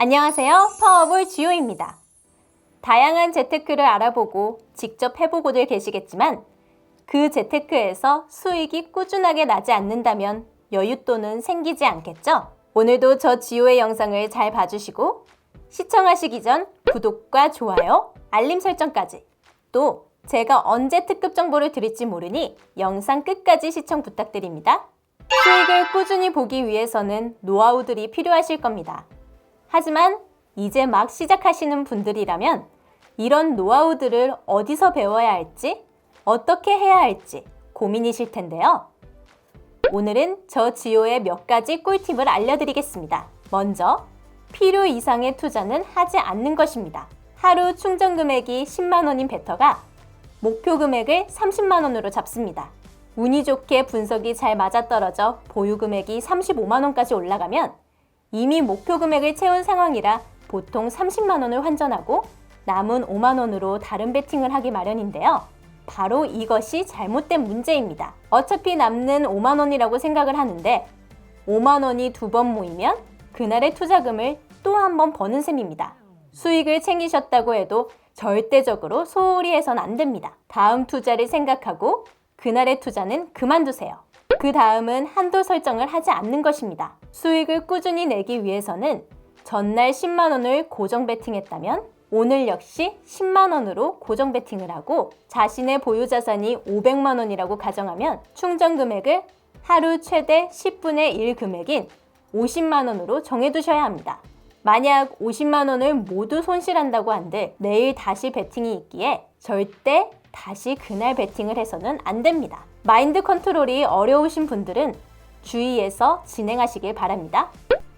안녕하세요. 파워볼 지효입니다. 다양한 재테크를 알아보고 직접 해보고들 계시겠지만 그 재테크에서 수익이 꾸준하게 나지 않는다면 여윳돈은 생기지 않겠죠? 오늘도 저 지효의 영상을 잘 봐주시고 시청하시기 전 구독과 좋아요, 알림 설정까지 또 제가 언제 특급 정보를 드릴지 모르니 영상 끝까지 시청 부탁드립니다. 수익을 꾸준히 보기 위해서는 노하우들이 필요하실 겁니다. 하지만 이제 막 시작하시는 분들이라면 이런 노하우들을 어디서 배워야 할지, 어떻게 해야 할지 고민이실 텐데요. 오늘은 저 지효의 몇 가지 꿀팁을 알려드리겠습니다. 먼저, 필요 이상의 투자는 하지 않는 것입니다. 하루 충전 금액이 10만 원인 베터가 목표 금액을 30만 원으로 잡습니다. 운이 좋게 분석이 잘 맞아떨어져 보유 금액이 35만 원까지 올라가면 이미 목표 금액을 채운 상황이라 보통 30만 원을 환전하고 남은 5만 원으로 다른 베팅을 하기 마련인데요. 바로 이것이 잘못된 문제입니다. 어차피 남는 5만 원이라고 생각을 하는데 5만 원이 두 번 모이면 그날의 투자금을 또 한 번 버는 셈입니다. 수익을 챙기셨다고 해도 절대적으로 소홀히 해선 안 됩니다. 다음 투자를 생각하고 그날의 투자는 그만두세요. 그 다음은 한도 설정을 하지 않는 것입니다. 수익을 꾸준히 내기 위해서는 전날 10만 원을 고정 베팅했다면 오늘 역시 10만 원으로 고정 베팅을 하고 자신의 보유 자산이 500만 원이라고 가정하면 충전 금액을 하루 최대 10분의 1 금액인 50만 원으로 정해두셔야 합니다. 만약 50만 원을 모두 손실한다고 한들 내일 다시 베팅이 있기에 절대 다시 그날 베팅을 해서는 안 됩니다. 마인드 컨트롤이 어려우신 분들은 주의해서 진행하시길 바랍니다.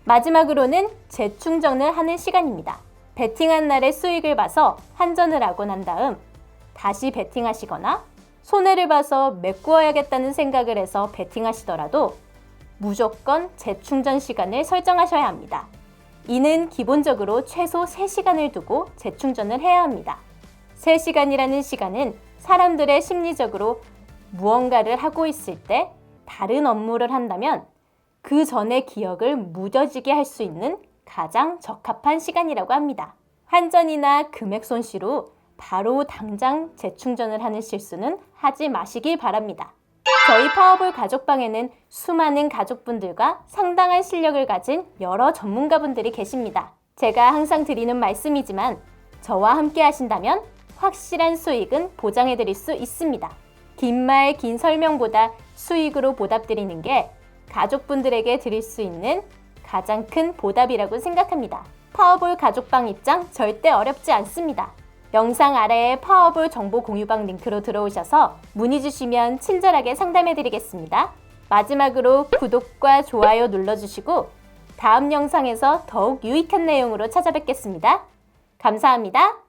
마지막으로는 재충전을 하는 시간입니다. 베팅한 날의 수익을 봐서 한전을 하고 난 다음 다시 베팅하시거나 손해를 봐서 메꾸어야겠다는 생각을 해서 베팅하시더라도 무조건 재충전 시간을 설정하셔야 합니다. 이는 기본적으로 최소 3시간을 두고 재충전을 해야 합니다. 3시간이라는 시간은 사람들의 심리적으로 무언가를 하고 있을 때 다른 업무를 한다면 그 전의 기억을 무뎌지게 할 수 있는 가장 적합한 시간이라고 합니다. 환전이나 금액 손실 후 바로 당장 재충전을 하는 실수는 하지 마시길 바랍니다. 저희 파워볼 가족방에는 수많은 가족분들과 상당한 실력을 가진 여러 전문가분들이 계십니다. 제가 항상 드리는 말씀이지만 저와 함께 하신다면 확실한 수익은 보장해 드릴 수 있습니다. 긴 말 긴 설명보다 수익으로 보답드리는 게 가족분들에게 드릴 수 있는 가장 큰 보답이라고 생각합니다. 파워볼 가족방 입장 절대 어렵지 않습니다. 영상 아래에 파워볼 정보 공유방 링크로 들어오셔서 문의 주시면 친절하게 상담해 드리겠습니다. 마지막으로 구독과 좋아요 눌러주시고 다음 영상에서 더욱 유익한 내용으로 찾아뵙겠습니다. 감사합니다.